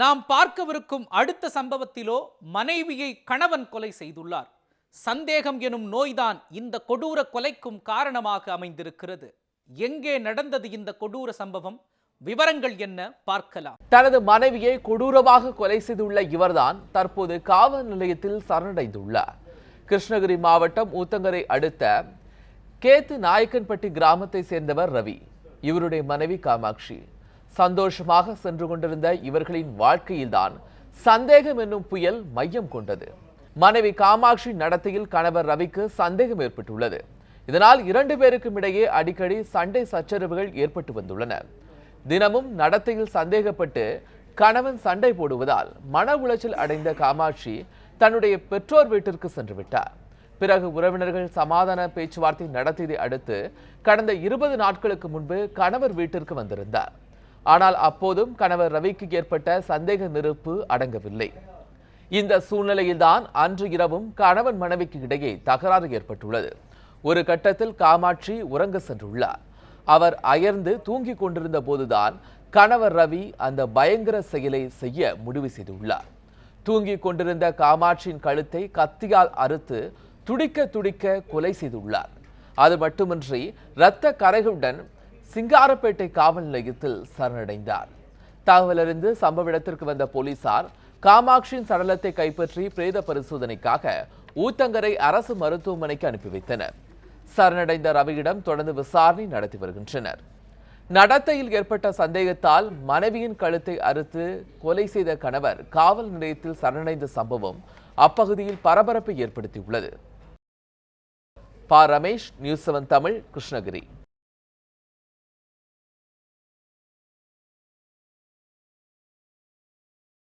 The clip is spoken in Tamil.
நாம் பார்க்கவிருக்கும் அடுத்த சம்பவத்திலோ மனைவியை கணவன் கொலை செய்துள்ளார். சந்தேகம் எனும் நோய்தான் இந்த கொடூர கொலைக்கும் காரணமாக அமைந்திருக்கிறது. எங்கே நடந்தது இந்த கொடூர சம்பவம்? விவரங்கள் என்ன? பார்க்கலாம். தனது மனைவியை கொடூரமாக கொலை செய்துள்ள இவர்தான் தற்போது காவல் நிலையத்தில் சரணடைந்துள்ளார். கிருஷ்ணகிரி மாவட்டம் ஊத்தங்கரை அடுத்த கேத்து நாயக்கன்பட்டி கிராமத்தை சேர்ந்தவர் ரவி. இவருடைய மனைவி காமாட்சி. சந்தோஷமாக சென்று கொண்டிருந்த இவர்களின் வாழ்க்கையில்தான் சந்தேகம் என்னும் புயல் மையம் கொண்டது. மனைவி காமாட்சி நடத்தையில் கணவர் ரவிக்கு சந்தேகம் ஏற்பட்டுள்ளது. இதனால் இரண்டு பேருக்கும் இடையே அடிக்கடி சண்டை சச்சரவுகள் ஏற்பட்டு வந்துள்ளன. தினமும் நடத்தையில் சந்தேகப்பட்டு கணவன் சண்டை போடுவதால் மன உளைச்சல் அடைந்த காமாட்சி தன்னுடைய பெற்றோர் வீட்டிற்கு சென்று விட்டார். பிறகு உறவினர்கள் சமாதான பேச்சுவார்த்தை நடத்தியதை அடுத்து கடந்த இருபது நாட்களுக்கு முன்பு கணவர் வீட்டிற்கு வந்திருந்தார். ஆனால் அப்போதும் கணவர் ரவிக்கு ஏற்பட்ட சந்தேக நெருப்பு அடங்கவில்லை. இந்த சூழ்நிலையில்தான் அன்று இரவும் கணவன் மனைவிக்கு இடையே தகராறு ஏற்பட்டுள்ளது. ஒரு கட்டத்தில் காமாட்சி உறங்க சென்றுள்ளார். அவர் அயர்ந்து தூங்கிக் கொண்டிருந்த போதுதான் கணவர் ரவி அந்த பயங்கர செயலை செய்ய முடிவு செய்துள்ளார். தூங்கிக் கொண்டிருந்த காமாட்சியின் கழுத்தை கத்தியால் அறுத்து துடிக்க துடிக்க கொலை செய்துள்ளார். அது மட்டுமின்றி இரத்த கரைகளுடன் சிங்காரப்பேட்டை காவல் நிலையத்தில் சரணடைந்தார். தகவலறிந்து சம்பவ இடத்திற்கு வந்த போலீசார் காமாட்சியின் சடலத்தை கைப்பற்றி பிரேத பரிசோதனைக்காக ஊத்தங்கரை அரசு மருத்துவமனைக்கு அனுப்பி வைத்தனர். சரணடைந்த ரவியிடம் தொடர்ந்து விசாரணை நடத்தி வருகின்றனர். நடத்தையில் ஏற்பட்ட சந்தேகத்தால் மனைவியின் கழுத்தை அறுத்து கொலை செய்த கணவர் காவல் நிலையத்தில் சரணடைந்த சம்பவம் அப்பகுதியில் பரபரப்பை ஏற்படுத்தியுள்ளது. பா. Ramesh news seven Tamil Krishnagiri.